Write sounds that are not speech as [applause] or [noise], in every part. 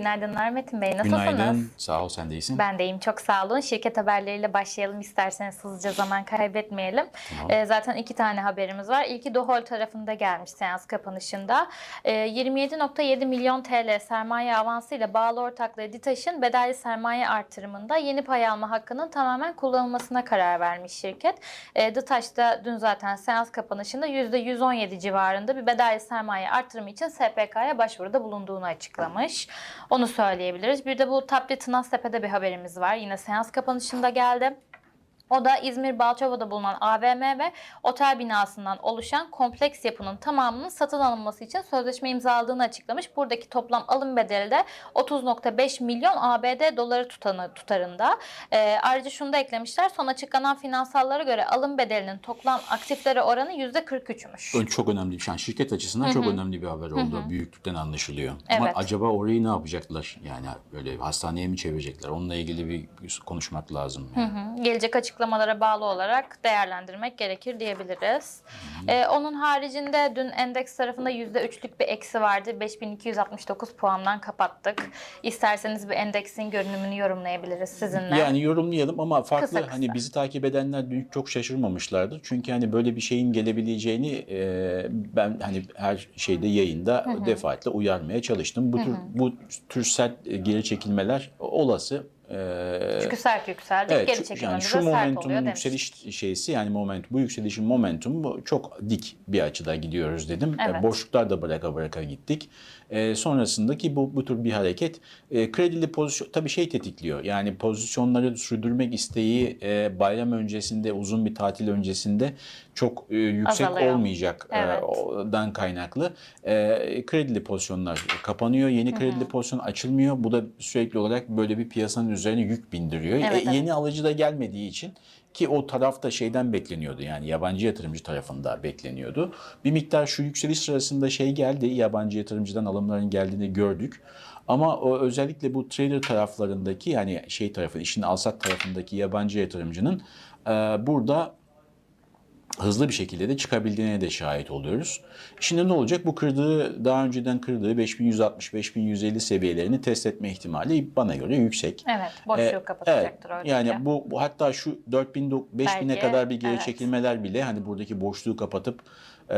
Günaydınlar Metin Bey. Nasılsınız? Günaydın. Sağ ol sen de iyisin. Ben de iyiyim. Çok sağ olun. Şirket haberleriyle başlayalım isterseniz hızlıca zaman kaybetmeyelim. Tamam. Ee, zaten iki tane haberimiz var. İlki Dohol tarafında gelmiş seans kapanışında. Ee, 27.7 milyon TL sermaye avansıyla bağlı ortaklığı DİTAŞ'ın bedelli sermaye artırımında yeni pay alma hakkının tamamen kullanılmasına karar vermiş şirket. Ee, DİTAŞ da dün zaten seans kapanışında %117 civarında bir bedelli sermaye artırımı için SPK'ya başvuruda bulunduğunu açıklamış. Onu söyleyebiliriz. Bir de bu Tapli Tınaztepe'de bir haberimiz var. Yine seans kapanışında geldi. O da İzmir Balçova'da bulunan AVM ve otel binasından oluşan kompleks yapının tamamının satın alınması için sözleşme imzaladığını açıklamış. Buradaki toplam alım bedeli de 30.5 milyon ABD doları tutanı, tutarında. Ee, ayrıca şunu da eklemişler. Son açıklanan finansallara göre alım bedelinin toplam aktiflere oranı %43'müş. Ön- Çok önemli bir şey. Yani şirket açısından çok önemli bir haber oldu. Büyüklükten anlaşılıyor. Ama Evet. acaba orayı ne yapacaklar? Yani böyle hastaneye mi çevirecekler? Onunla ilgili bir konuşmak lazım. Yani. Gelecek açıklamalara bağlı olarak değerlendirmek gerekir diyebiliriz. Ee, onun haricinde dün endeks tarafında %3'lük bir eksi vardı. 5269 puandan kapattık. İsterseniz bir endeksin görünümünü yorumlayabiliriz sizinle. Yani yorumlayalım ama farklı Kısa kısa. hani bizi takip edenler dün çok şaşırmamışlardır. Çünkü hani böyle bir şeyin gelebileceğini e, ben hani her şeyde yayında defaatle uyarmaya çalıştım. Bu tür bu tür sert e, geri çekilmeler olası. E, Çünkü sert yükseldi. Evet, Geri şu- çekilmemiz yani şu sert oluyor demiş. yükseliş şeysi yani moment bu yükselişin momentumu çok dik bir açıda gidiyoruz dedim. Evet. E, Boşluklar da bıraka bıraka gittik. E, sonrasındaki bu bu tür bir hareket e, kredili pozisyon tabii şey tetikliyor. Yani pozisyonları sürdürmek isteği e, bayram öncesinde uzun bir tatil öncesinde çok e, yüksek Azalıyor. olmayacak e, Evet. dan kaynaklı e, kredili pozisyonlar kapanıyor. Yeni kredili pozisyon açılmıyor. Bu da sürekli olarak böyle bir piyasanın üzerine yük bindiriyor. Evet, E, evet. Yeni alıcı da gelmediği için ki o tarafta şeyden bekleniyordu yani yabancı yatırımcı tarafında bekleniyordu. Bir miktar şu yükseliş sırasında şey geldi yabancı yatırımcıdan alımların geldiğini gördük. Ama o özellikle bu trader taraflarındaki yani şey tarafı işin alsat tarafındaki yabancı yatırımcının e, burada hızlı bir şekilde de çıkabildiğine de şahit oluyoruz. Şimdi ne olacak? Bu kırdığı, daha önceden kırdığı 5160-5150 seviyelerini test etme ihtimali bana göre yüksek. Evet, boşluğu Ee, kapatacaktır evet. Yani bu, bu hatta şu 4000 5000'e Belki, kadar bir geri evet. çekilmeler bile hani buradaki boşluğu kapatıp e,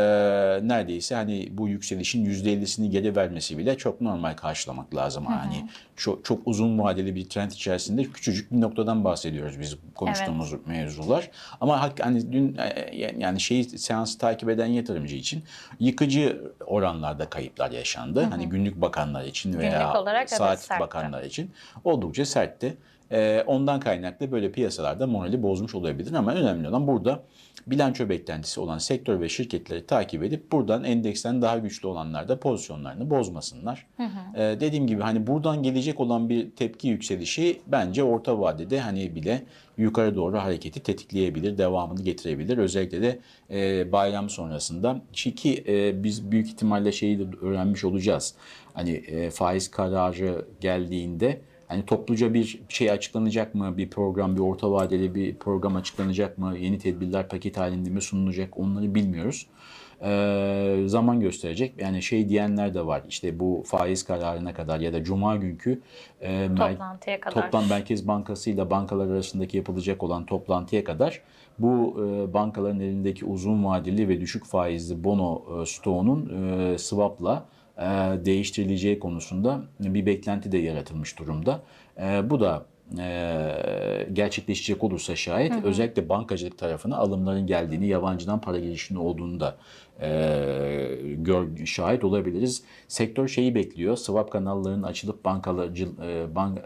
neredeyse hani bu yükselişin %50'sini geri vermesi bile çok normal karşılamak lazım. Hani çok çok uzun vadeli bir trend içerisinde küçücük bir noktadan bahsediyoruz biz konuştuğumuz mevzular. Ama hani dün e, yani şeyi seansı takip eden yatırımcı için yıkıcı oranlarda kayıplar yaşandı. Hani günlük bakanlar için veya Günlük olarak evet, saat bakanlar için oldukça sertti. Ee, ondan kaynaklı böyle piyasalarda morali bozmuş olabilir ama önemli olan burada bilanço beklentisi olan sektör ve şirketleri takip edip buradan endeksten daha güçlü olanlar da pozisyonlarını bozmasınlar. Ee, dediğim gibi hani buradan gelecek olan bir tepki yükselişi bence orta vadede hani bile yukarı doğru hareketi tetikleyebilir, devamını getirebilir. Özellikle de e, bayram sonrasında. Ki e, biz büyük ihtimalle şeyi de öğrenmiş olacağız. Hani e, faiz kararı geldiğinde Hani topluca bir şey açıklanacak mı? Bir program, bir orta vadeli bir program açıklanacak mı? Yeni tedbirler paket halinde mi sunulacak? Onları bilmiyoruz. Ee, zaman gösterecek. Yani şey diyenler de var. İşte bu faiz kararına kadar ya da cuma günkü e, Toplantıya kadar. Toplam Merkez Bankası ile bankalar arasındaki yapılacak olan toplantıya kadar bu e, bankaların elindeki uzun vadeli ve düşük faizli bono e, stoğunun e, swap'la değiştirileceği konusunda bir beklenti de yaratılmış durumda. E, bu da e, gerçekleşecek olursa şayet özellikle bankacılık tarafına alımların geldiğini, yabancıdan para girişinin olduğunu da e, gör, şahit olabiliriz. Sektör şeyi bekliyor. Swap kanallarının açılıp bankalarcı, e, bank, e,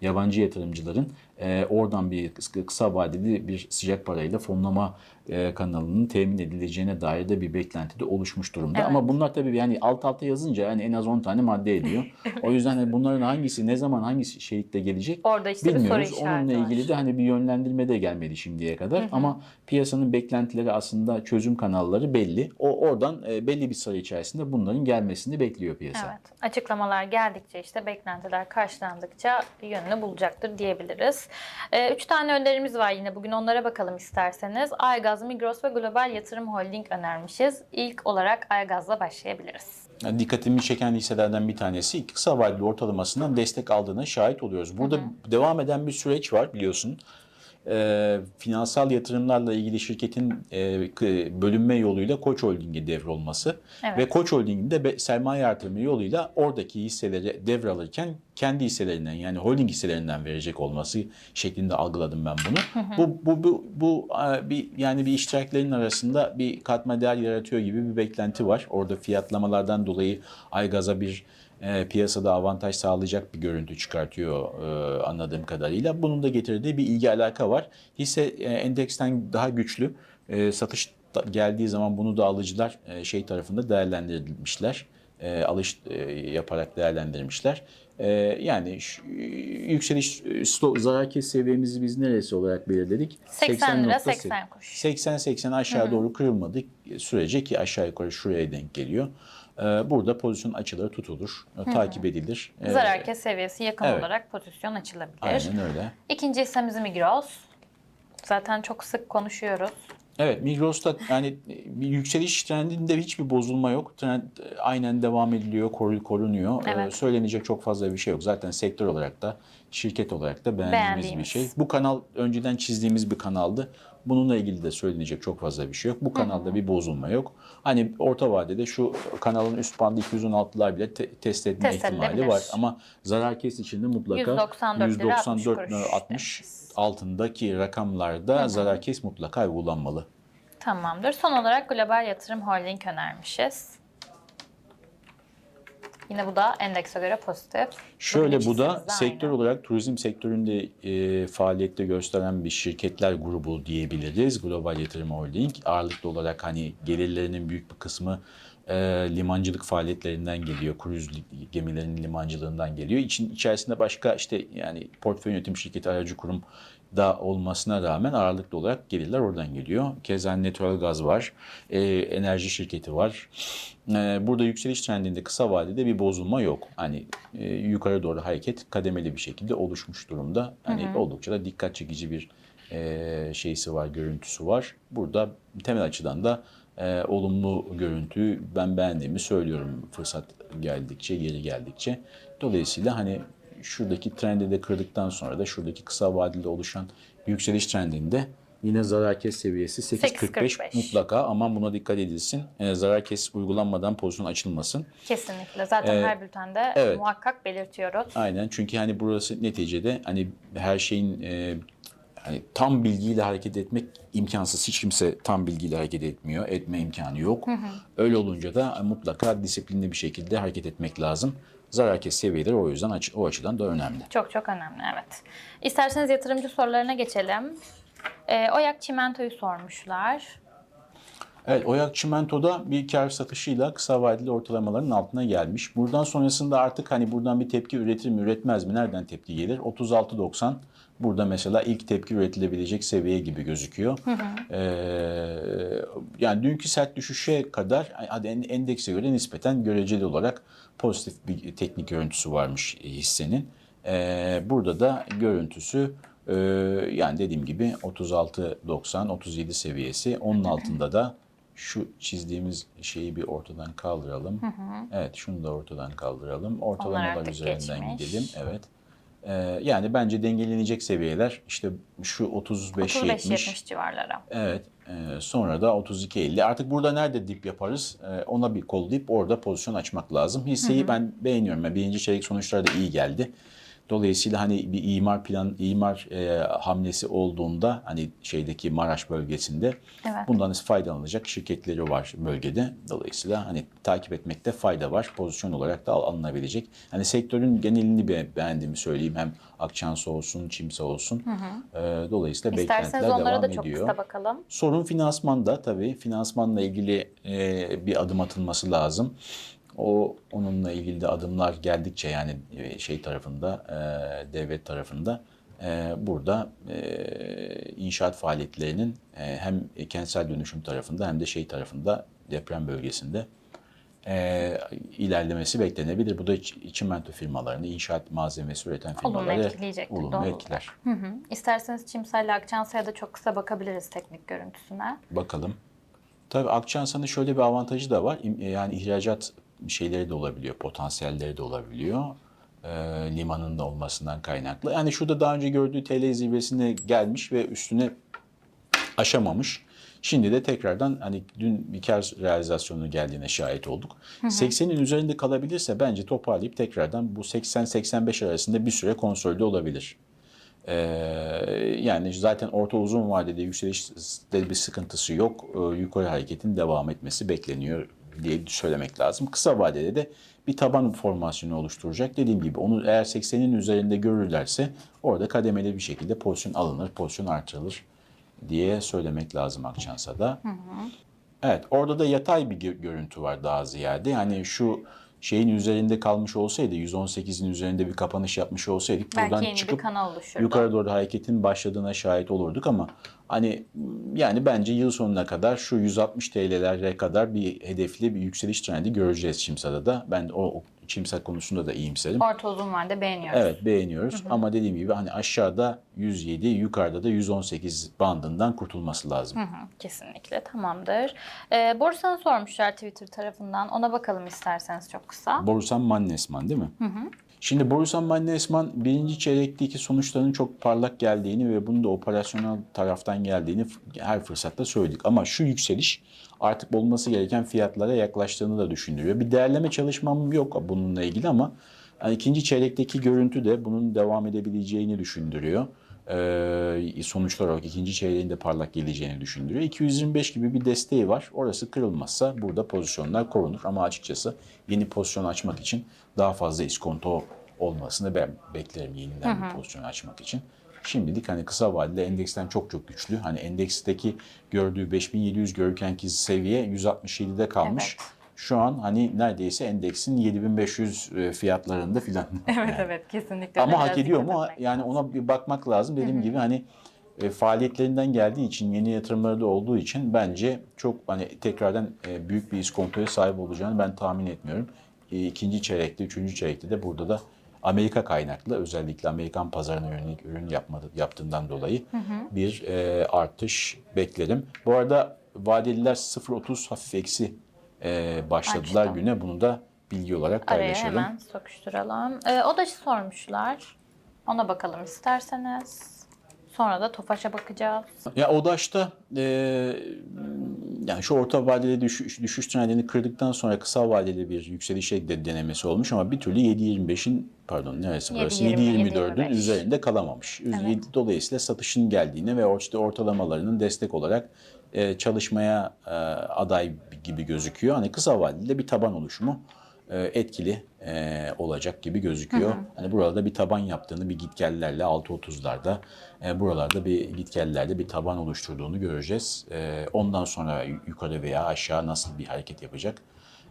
yabancı yatırımcıların e, oradan bir kısa, vadeli bir sıcak parayla fonlama e, kanalının temin edileceğine dair de bir beklenti de oluşmuş durumda. Evet. Ama bunlar tabii yani alt alta yazınca yani en az 10 tane madde ediyor. [laughs] O yüzden hani bunların hangisi ne zaman hangi şeritte gelecek Orada işte bilmiyoruz. Onunla var. ilgili de hani bir yönlendirme de gelmedi şimdiye kadar. Ama piyasanın beklentileri aslında çözüm kanalları belli. belli. O oradan e, belli bir sayı içerisinde bunların gelmesini bekliyor piyasa. Evet. Açıklamalar geldikçe işte beklentiler karşılandıkça yönünü bulacaktır diyebiliriz. Ee, üç tane önerimiz var yine bugün onlara bakalım isterseniz. Aygaz, Migros ve Global Yatırım Holding önermişiz. İlk olarak Aygaz'la başlayabiliriz. Yani dikkatimi çeken hisselerden bir tanesi kısa vadeli ortalamasından destek aldığına şahit oluyoruz. Burada devam eden bir süreç var biliyorsun. Ee, finansal yatırımlarla ilgili şirketin e, bölünme yoluyla Koç Holding'e devrolması Evet. ve Koç Holding'in de sermaye artırımı yoluyla oradaki hisseleri devralırken kendi hisselerinden yani holding hisselerinden verecek olması şeklinde algıladım ben bunu. Bu bu bu bu e, bir yani bir iştiraklerin arasında bir katma değer yaratıyor gibi bir beklenti var. Orada fiyatlamalardan dolayı Aygaz'a bir e, piyasada avantaj sağlayacak bir görüntü çıkartıyor e, anladığım kadarıyla. Bunun da getirdiği bir ilgi alaka var. Hisse e, endeksten daha güçlü. E, satış da- geldiği zaman bunu da alıcılar e, şey tarafında değerlendirilmişler. E, alış e, yaparak değerlendirmişler. E, yani şu- yükseliş e, sto- zarar kes seviyemizi biz neresi olarak belirledik? 80 lira 80.8. 80 kuruş. 80-80 aşağı doğru kırılmadık sürece ki aşağı yukarı şuraya denk geliyor. Ee, Burada pozisyon açılır, tutulur, takip edilir. Ee, Zarar kes seviyesi yakın evet. olarak pozisyon açılabilir. Aynen öyle. İkinci hissemiz Migros. Zaten çok sık konuşuyoruz. Evet Migros'ta yani bir yükseliş trendinde hiçbir bozulma yok. Trend e, aynen devam ediliyor, koru- korunuyor. Ee, Evet. Söylenecek çok fazla bir şey yok. Zaten sektör olarak da, şirket olarak da beğendiğimiz, Beğendiğimiz. bir şey. Bu kanal önceden çizdiğimiz bir kanaldı. Bununla ilgili de söylenecek çok fazla bir şey yok. Bu kanalda bir bozulma yok. Hani orta vadede şu kanalın üst bandı 216'lar bile te- test etme Test ihtimali var. Ama zarar kes içinde mutlaka 194 lira 60 194 kuruş 60 demişiz. altındaki rakamlarda zarar kes mutlaka uygulanmalı. Tamamdır. Son olarak Global Yatırım Holding önermişiz. Yine bu da endekse göre pozitif. Şöyle bu da sektör aynı. olarak turizm sektöründe e, faaliyette gösteren bir şirketler grubu diyebiliriz. Global Yatırım Holding ağırlıklı olarak hani gelirlerinin büyük bir kısmı e, limancılık faaliyetlerinden geliyor. Kruz gemilerinin limancılığından geliyor. İçin içerisinde başka işte yani portföy yönetim şirketi aracı kurum da olmasına rağmen ağırlıklı olarak gelirler oradan geliyor. Keza natural gaz var, e, enerji şirketi var. E, burada yükseliş trendinde kısa vadede bir bozulma yok. Hani e, yukarı doğru hareket kademeli bir şekilde oluşmuş durumda. Hani oldukça da dikkat çekici bir e, şeysi var, görüntüsü var. Burada temel açıdan da e, olumlu görüntüyü ben beğendiğimi söylüyorum fırsat geldikçe, yeri geldikçe. Dolayısıyla hani şuradaki trendi de kırdıktan sonra da şuradaki kısa vadede oluşan yükseliş trendinde yine zarar kes seviyesi 8.45 8.45. mutlaka aman buna dikkat edilsin. E, zarar kes uygulanmadan pozisyon açılmasın. Kesinlikle. Zaten Ee, her bültende evet. muhakkak belirtiyoruz. Aynen çünkü hani burası neticede hani her şeyin e, hani tam bilgiyle hareket etmek imkansız. Hiç kimse tam bilgiyle hareket etmiyor. Etme imkanı yok. Öyle olunca da mutlaka disiplinli bir şekilde hareket etmek lazım. Zarar kes seviyeleri o yüzden aç- o açıdan da önemli. Çok çok önemli evet. İsterseniz yatırımcı sorularına geçelim. Ee, Oyak Çimento'yu sormuşlar. Evet, Oyak Çimento'da bir kar satışıyla kısa vadeli ortalamaların altına gelmiş. Buradan sonrasında artık hani buradan bir tepki üretir mi üretmez mi? Nereden tepki gelir? 36.90 burada mesela ilk tepki üretilebilecek seviye gibi gözüküyor. Ee, yani dünkü sert düşüşe kadar hadi en- endekse göre nispeten göreceli olarak pozitif bir teknik görüntüsü varmış hissenin. Ee, burada da görüntüsü e, yani dediğim gibi 36.90-37 seviyesi. Onun altında da şu çizdiğimiz şeyi bir ortadan kaldıralım. Evet şunu da ortadan kaldıralım. Ortalamalar üzerinden geçmiş. gidelim. Evet. Ee, yani bence dengelenecek seviyeler işte şu 35-70. 35-70 civarlara. Evet. e, sonra da 32.50. Artık burada nerede dip yaparız? E, ona bir kollayıp orada pozisyon açmak lazım. Hisseyi ben beğeniyorum. Yani birinci çeyrek sonuçları da iyi geldi. Dolayısıyla hani bir imar plan, imar e, hamlesi olduğunda hani şeydeki Maraş bölgesinde Evet. bundan faydalanacak şirketleri var bölgede. Dolayısıyla hani takip etmekte fayda var. Pozisyon olarak da al- alınabilecek. Hani sektörün genelini be- beğendiğimi söyleyeyim. Hem Akçansa olsun, Çimsa olsun. E, dolayısıyla İsterseniz beklentiler onlara devam da çok ediyor. kısa bakalım. Sorun finansmanda tabii. Finansmanla ilgili e, bir adım atılması lazım. O onunla ilgili de adımlar geldikçe yani e, şey tarafında, e, devlet tarafında e, burada e, inşaat faaliyetlerinin e, hem kentsel dönüşüm tarafında hem de şey tarafında deprem bölgesinde e, ilerlemesi beklenebilir. Bu da çi- çimento firmalarını, inşaat malzemesi üreten firmaları olumlu etkiler. Hı hı. İsterseniz Çimsal Akçansa'ya da çok kısa bakabiliriz teknik görüntüsüne. Bakalım. Tabii Akçansa'nın şöyle bir avantajı da var. Yani ihracat şeyleri de olabiliyor, potansiyelleri de olabiliyor. Ee, limanın da olmasından kaynaklı. Yani şurada daha önce gördüğü TL zirvesine gelmiş ve üstüne aşamamış. Şimdi de tekrardan hani dün bir kar realizasyonu geldiğine şahit olduk. 80'in üzerinde kalabilirse bence toparlayıp tekrardan bu 80-85 arasında bir süre konsolide olabilir. Ee, yani zaten orta uzun vadede yükselişte bir sıkıntısı yok. Ee, yukarı hareketin devam etmesi bekleniyor diye söylemek lazım. Kısa vadede de bir taban formasyonu oluşturacak. Dediğim gibi onu eğer 80'in üzerinde görürlerse orada kademeli bir şekilde pozisyon alınır, pozisyon artırılır diye söylemek lazım Akçansa'da. Evet orada da yatay bir gö- görüntü var daha ziyade. Yani şu şeyin üzerinde kalmış olsaydı 118'in üzerinde bir kapanış yapmış olsaydık Belki buradan yeni bir çıkıp kanal oluşurdu. yukarı doğru hareketin başladığına şahit olurduk ama hani yani bence yıl sonuna kadar şu 160 TL'lere kadar bir hedefli bir yükseliş trendi göreceğiz Çimsa'da da. Ben o, o Çimsa konusunda da iyimserim. Orta uzun vadede beğeniyoruz. Evet beğeniyoruz ama dediğim gibi hani aşağıda 107 yukarıda da 118 bandından kurtulması lazım. Hı hı, kesinlikle tamamdır. Ee, Borsan'ı sormuşlar Twitter tarafından. Ona bakalım isterseniz çok kısa. Borusan Mannesman değil mi? Şimdi Borusan Mannesman birinci çeyrekteki sonuçların çok parlak geldiğini ve bunun da operasyonel taraftan geldiğini her fırsatta söyledik. Ama şu yükseliş artık olması gereken fiyatlara yaklaştığını da düşündürüyor. Bir değerleme çalışmam yok bununla ilgili ama yani ikinci çeyrekteki görüntü de bunun devam edebileceğini düşündürüyor. Ee, sonuçlar olarak ikinci çeyreğin de parlak geleceğini düşündürüyor. 225 gibi bir desteği var. Orası kırılmazsa burada pozisyonlar korunur. Ama açıkçası yeni pozisyon açmak için daha fazla iskonto olmasını ben beklerim yeniden bir pozisyon açmak için. Şimdilik hani kısa vadede endeksten çok çok güçlü. Hani endeksteki gördüğü 5700 görürkenki seviye 167'de kalmış. Evet. Şu an hani neredeyse endeksin 7500 fiyatlarında filan. [laughs] Evet evet kesinlikle. Ama hak ediyor mu? etmek Yani ona bir bakmak lazım. Dediğim gibi hani e, faaliyetlerinden geldiği için, yeni yatırımları da olduğu için bence çok hani tekrardan e, büyük bir iskontoya sahip olacağını ben tahmin etmiyorum. E, ikinci çeyrekte, üçüncü çeyrekte de burada da Amerika kaynaklı özellikle Amerikan pazarına yönelik ürün yapmadı, yaptığından dolayı bir e, artış beklerim. Bu arada vadeliler 0.30 hafif eksi e, başladılar Açtı. güne. Bunu da bilgi olarak Araya paylaşalım. hemen sokuşturalım. Ee, ODAŞ'ı sormuşlar. Ona bakalım isterseniz. Sonra da TOFAŞ'a bakacağız. Ya ODAŞ'ta e, yani şu orta vadeli düşüş, düşüş trendini kırdıktan sonra kısa vadeli bir yükselişe de denemesi olmuş ama bir türlü 7.25'in pardon neresi burası 7.20, 7.24'ün 7.25. üzerinde kalamamış. Evet. Dolayısıyla satışın geldiğini ve işte ortalamalarının destek olarak e, çalışmaya e, aday gibi gözüküyor. Hani kısa vadeli de bir taban oluşumu e, etkili e, olacak gibi gözüküyor. Hani burada bir taban yaptığını bir gitgellerle 6.30'larda e, buralarda bir gitgellerde bir taban oluşturduğunu göreceğiz. E, ondan sonra yukarı veya aşağı nasıl bir hareket yapacak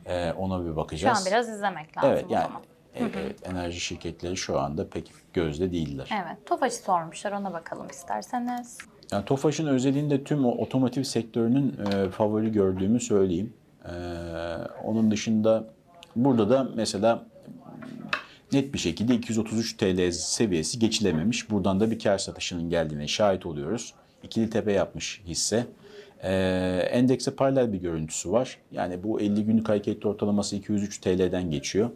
e, ona bir Şu bakacağız. an biraz izlemek lazım evet o yani zaman. e, evet, enerji şirketleri şu anda pek gözde değiller. Evet. TOFAŞ'ı sormuşlar. Ona bakalım isterseniz. Yani Tofaş'ın özelliğinde tüm o otomotiv sektörünün e, favori gördüğümü söyleyeyim. E, onun dışında burada da mesela net bir şekilde 233 TL seviyesi geçilememiş. Buradan da bir kar satışının geldiğine şahit oluyoruz. İkili tepe yapmış hisse. E, endekse paralel bir görüntüsü var. Yani bu 50 günlük hareketli ortalaması 203 TL'den geçiyor.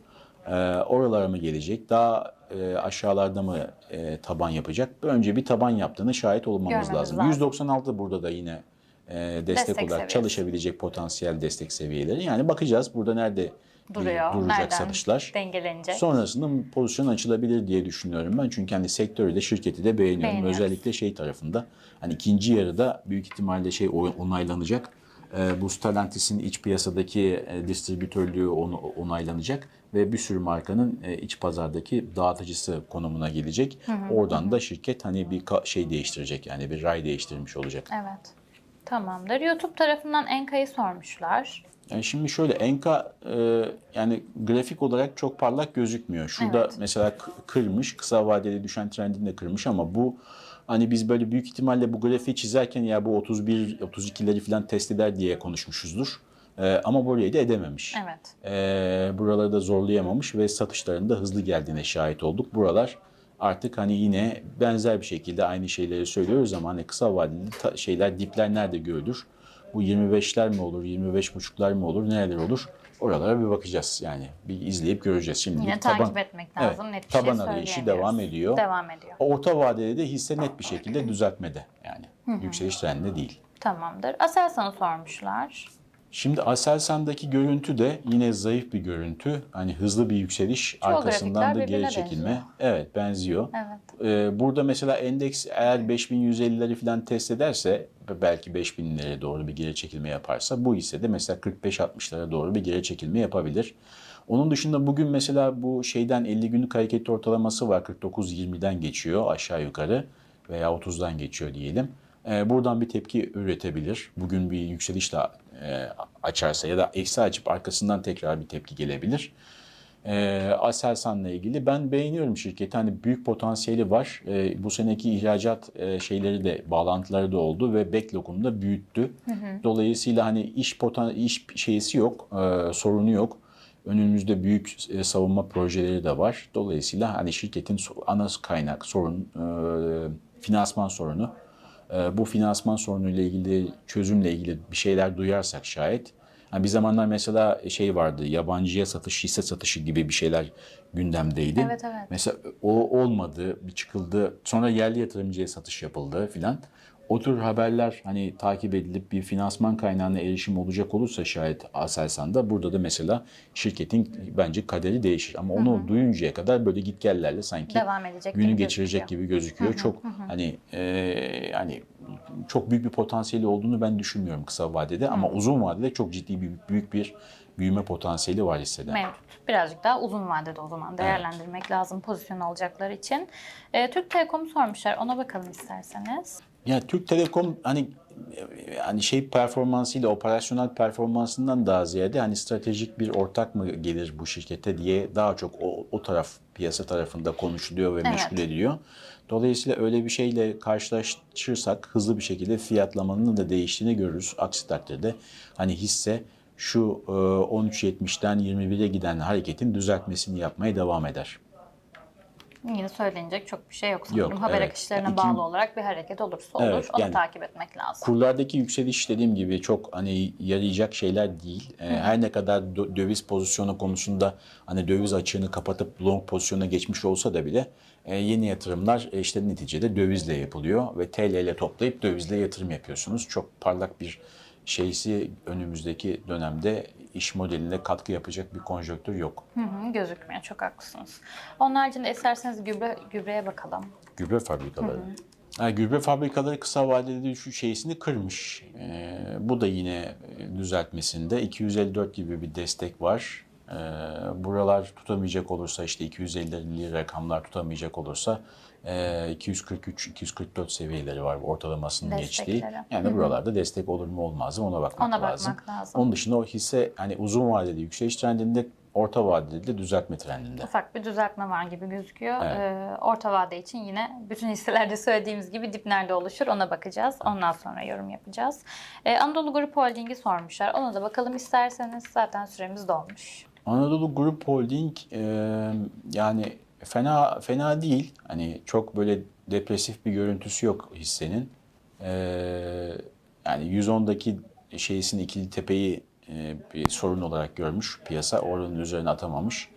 E, oralara mı gelecek? Daha e, aşağılarda mı e, taban yapacak? Önce bir taban yaptığını şahit olmamız Görmemiz lazım. lazım. 196 burada da yine e, destek, Destek olarak seviyesi. çalışabilecek potansiyel destek seviyeleri. Yani bakacağız burada nerede Duruyor. duracak Nereden satışlar. dengelenecek? Sonrasında pozisyon açılabilir diye düşünüyorum ben. Çünkü hani sektörü de şirketi de beğeniyorum. Beğeniyoruz. Özellikle şey tarafında. Hani ikinci yarıda büyük ihtimalle şey onaylanacak. Ee, bu Stellantis'in iç piyasadaki e, distribütörlüğü onaylanacak ve bir sürü markanın e, iç pazardaki dağıtıcısı konumuna gelecek. Oradan da şirket hani bir şey değiştirecek yani bir ray değiştirmiş olacak. Evet. Tamamdır. YouTube tarafından Enka'yı sormuşlar. Yani şimdi şöyle Enka e, yani grafik olarak çok parlak gözükmüyor. Şurada Evet. mesela kırmış, kısa vadeli düşen trendini de kırmış ama bu hani biz böyle büyük ihtimalle bu grafiği çizerken ya bu 31 32'leri falan test eder diye konuşmuşuzdur. E, ama burayı da edememiş. Evet. E, buraları da zorlayamamış ve satışların da hızlı geldiğine şahit olduk. Buralar artık hani yine benzer bir şekilde aynı şeyleri söylüyoruz ama hani kısa vadeli şeyler dipler nerede görülür? Bu 25'ler mi olur, 25.5'lar mı olur, nereler olur? Oralara bir bakacağız yani. Bir izleyip göreceğiz. Şimdi Yine takip etmek lazım. Net bir taban şey arayışı devam ediyor. Devam ediyor. Orta vadede de hisse net bir şekilde düzeltmede yani. Yükseliş trendinde değil. Tamamdır. Aselsan'ı sormuşlar. Şimdi Aselsan'daki görüntü de yine zayıf bir görüntü. Hani hızlı bir yükseliş, Çoğu arkasından da geri çekilme. benziyor. Evet, benziyor. Evet. Ee, burada mesela endeks eğer 5150'leri falan test ederse belki 5000'lere doğru bir geri çekilme yaparsa bu hisse de mesela 45-60'lara doğru bir geri çekilme yapabilir. Onun dışında bugün mesela bu şeyden 50 günlük hareketli ortalaması var 49-20'den geçiyor aşağı yukarı veya 30'dan geçiyor diyelim. Ee, buradan bir tepki üretebilir. Bugün bir yükseliş de e, açarsa ya da eksi açıp arkasından tekrar bir tepki gelebilir. E, Aselsan'la ilgili ben beğeniyorum şirketi. Hani büyük potansiyeli var. E, bu seneki ihracat e, şeyleri de bağlantıları da oldu ve backlog'unu da büyüttü. Dolayısıyla hani iş potan iş şeysi yok, e, sorunu yok. Önümüzde büyük e, savunma projeleri de var. Dolayısıyla hani şirketin ana kaynak sorun, e, finansman sorunu. E, bu finansman sorunuyla ilgili çözümle ilgili bir şeyler duyarsak şayet hani bir zamanlar mesela şey vardı yabancıya satış hisse satışı gibi bir şeyler gündemdeydi. Evet, evet. Mesela o olmadı bir çıkıldı sonra yerli yatırımcıya satış yapıldı filan. O tür haberler hani takip edilip bir finansman kaynağına erişim olacak olursa şayet Aselsan'da burada da mesela şirketin bence kaderi değişir. Ama onu duyuncaya kadar böyle gitgellerle sanki Devam edecek günü gibi geçirecek gözüküyor. gibi gözüküyor. Çok hani e, hani çok büyük bir potansiyeli olduğunu ben düşünmüyorum kısa vadede ama uzun vadede çok ciddi bir büyük bir büyüme potansiyeli var hissede. Mevcut. Birazcık daha uzun vadede o zaman değerlendirmek lazım pozisyon alacaklar için. Ee, Türk Telekom'u sormuşlar. Ona bakalım isterseniz. Ya Türk Telekom hani hani şey performansıyla operasyonel performansından daha ziyade hani stratejik bir ortak mı gelir bu şirkete diye daha çok o, o taraf piyasa tarafında konuşuluyor ve Evet. meşgul ediliyor. Dolayısıyla öyle bir şeyle karşılaşırsak hızlı bir şekilde fiyatlamanın da değiştiğini görürüz. Aksi takdirde hani hisse şu e, 13.70'den 21'e giden hareketin düzeltmesini yapmaya devam eder. Yine söylenecek çok bir şey yok sanırım. Yok, Haber evet. akışlarına İki- bağlı olarak bir hareket olursa olur. Evet, Onu yani- takip etmek lazım. Kurlardaki yükseliş dediğim gibi çok hani yarayacak şeyler değil. Ee, her ne kadar dö- döviz pozisyonu konusunda hani döviz açığını kapatıp long pozisyona geçmiş olsa da bile e, yeni yatırımlar e, işte neticede dövizle yapılıyor ve TL ile toplayıp dövizle yatırım yapıyorsunuz. Çok parlak bir şeysi önümüzdeki dönemde iş modeline katkı yapacak bir konjonktür yok. Hı hı, gözükmüyor. Çok haklısınız. Onun haricinde isterseniz gübre, gübreye bakalım. Gübre fabrikaları. Ha, gübre fabrikaları kısa vadeli düşüş şeysini kırmış. Ee, bu da yine e, düzeltmesinde 254 gibi bir destek var. Ee, buralar tutamayacak olursa işte 250'li rakamlar tutamayacak olursa e, 243-244 seviyeleri var ortalamasının geçtiği. Yani buralarda destek olur mu olmaz mı ona bakmak Ona lazım. bakmak lazım. Onun dışında o hisse hani uzun vadeli yükseliş trendinde orta vadeli de düzeltme trendinde. Ufak bir düzeltme var gibi gözüküyor. Evet. Ee, orta vade için yine bütün hisselerde söylediğimiz gibi dip nerede oluşur ona bakacağız. Ondan sonra yorum yapacağız. Ee, Anadolu Grup Holding'i sormuşlar. Ona da bakalım isterseniz. Zaten süremiz dolmuş. Anadolu Grup Holding e, yani fena fena değil. Hani çok böyle depresif bir görüntüsü yok hissenin. E, yani 110'daki şeysini ikili tepeyi e, bir sorun olarak görmüş piyasa. Oranın üzerine atamamış.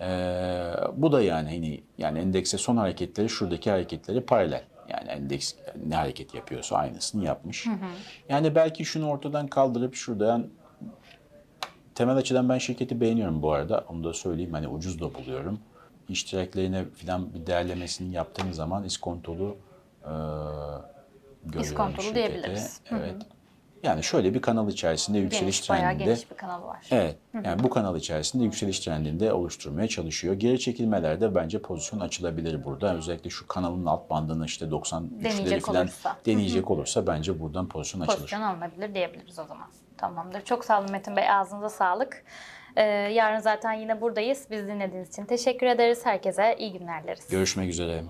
E, bu da yani hani yani endekse son hareketleri şuradaki hareketleri paralel. Yani endeks ne hareket yapıyorsa aynısını yapmış. Yani belki şunu ortadan kaldırıp şuradan Temel açıdan ben şirketi beğeniyorum bu arada. Onu da söyleyeyim. Hani ucuz da buluyorum. İştiraklerine falan bir değerlemesini yaptığım zaman iskontolu e, görüyorum İskontolu şirketi. diyebiliriz. Hı hı. Evet. Yani şöyle bir kanal içerisinde yükseliş Geniş, bayağı trendinde. geniş bir kanalı var. Evet. Yani bu kanal içerisinde yükseliş trendinde oluşturmaya çalışıyor. Geri çekilmelerde bence pozisyon açılabilir burada. Özellikle şu kanalın alt bandını işte 93'leri Deneyecek falan olursa. deneyecek olursa bence buradan pozisyon açılır. Pozisyon alınabilir diyebiliriz o zaman. Tamamdır. Çok sağ olun Metin Bey. Ağzınıza sağlık. Ee, yarın zaten yine buradayız. Biz dinlediğiniz için teşekkür ederiz. Herkese iyi günler dileriz. Görüşmek üzere.